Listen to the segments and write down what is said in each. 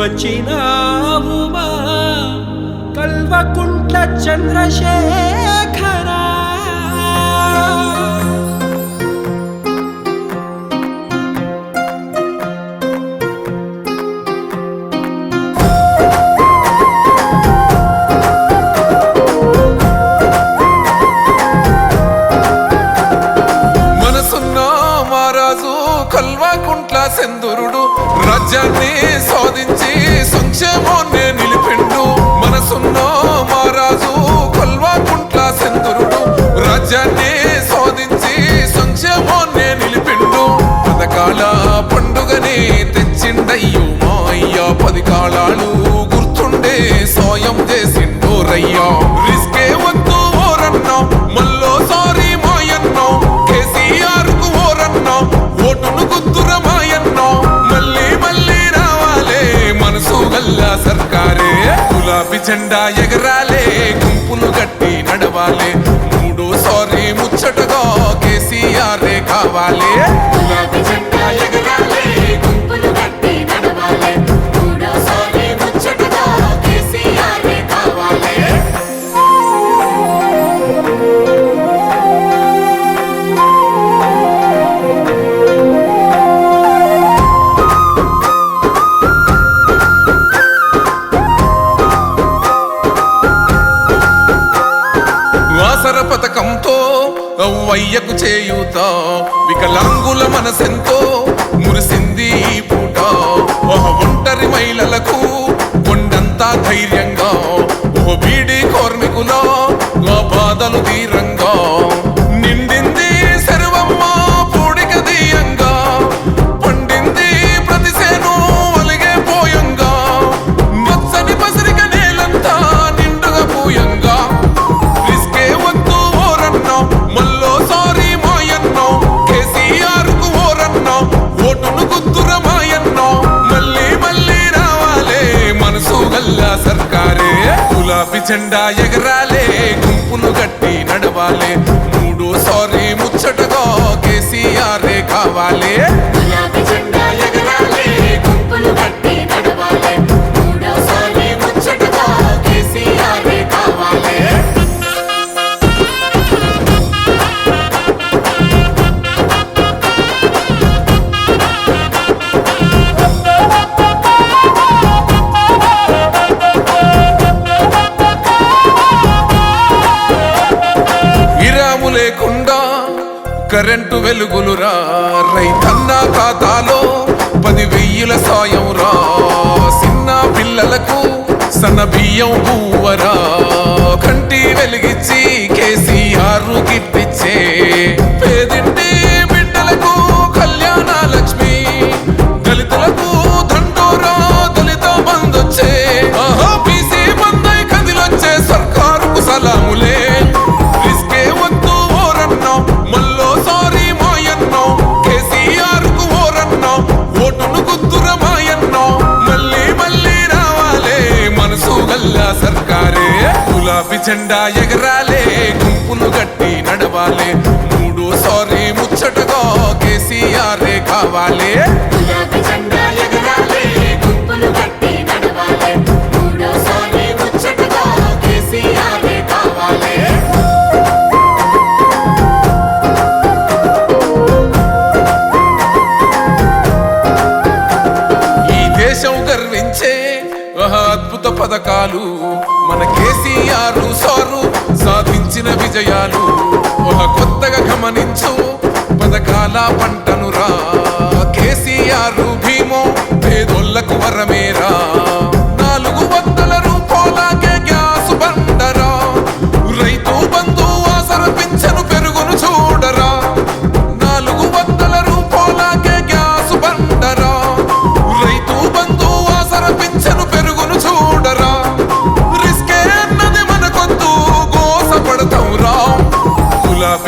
వచ్చినావు మా కల్వకుంట్ల చంద్రశే జెండా ఎగరాలే గుంపులు గట్టి నడవాలే. మూడోసారి ముచ్చటగా కేసీఆర్ కావాలే. వయ్యకు చేయూత. వికలాంగుల మనసెంతో మురిసింది పూట. ఒంటరి మహిళలకు కొండంతా ధైర్యంగా. కాఫీ జెండా ఎగరాలే గుంపులు గట్టి నడవాలే. మూడోసారి ముచ్చటగా కేసీఆర్ కావాలే. గులాబీ జెండా ఎగరాలే కరెంటు వెలుగులు రా. రైతన్న ఖాతాలో పది వెయ్యిల సాయం రా. చిన్న పిల్లలకు సన్న బియ్యం పువ్వరా అవిజెండా ఎగరాలే గుంపును గట్టి నడవాలే. సారీ ముచ్చటగా కేసీఆర్ కావాలే. దేశం గర్వించే ప్రభుత్వ పథకాలు. మన కేసీఆర్ సారు సాధించిన విజయాలు. ఒక కొత్తగా గమనించు పథకాల పంట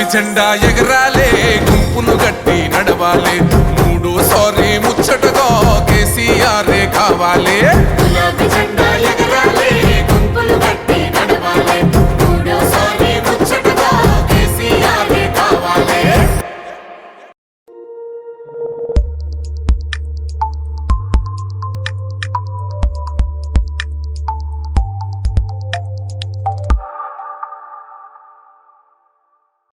గులాబీ జెండా ఎగరాలే గుంపును గట్టి నడవాలే. మూడోసారి ముచ్చటగా కేసీఆర్ కావాలే. గులాబీ జెండా ఎగరాలే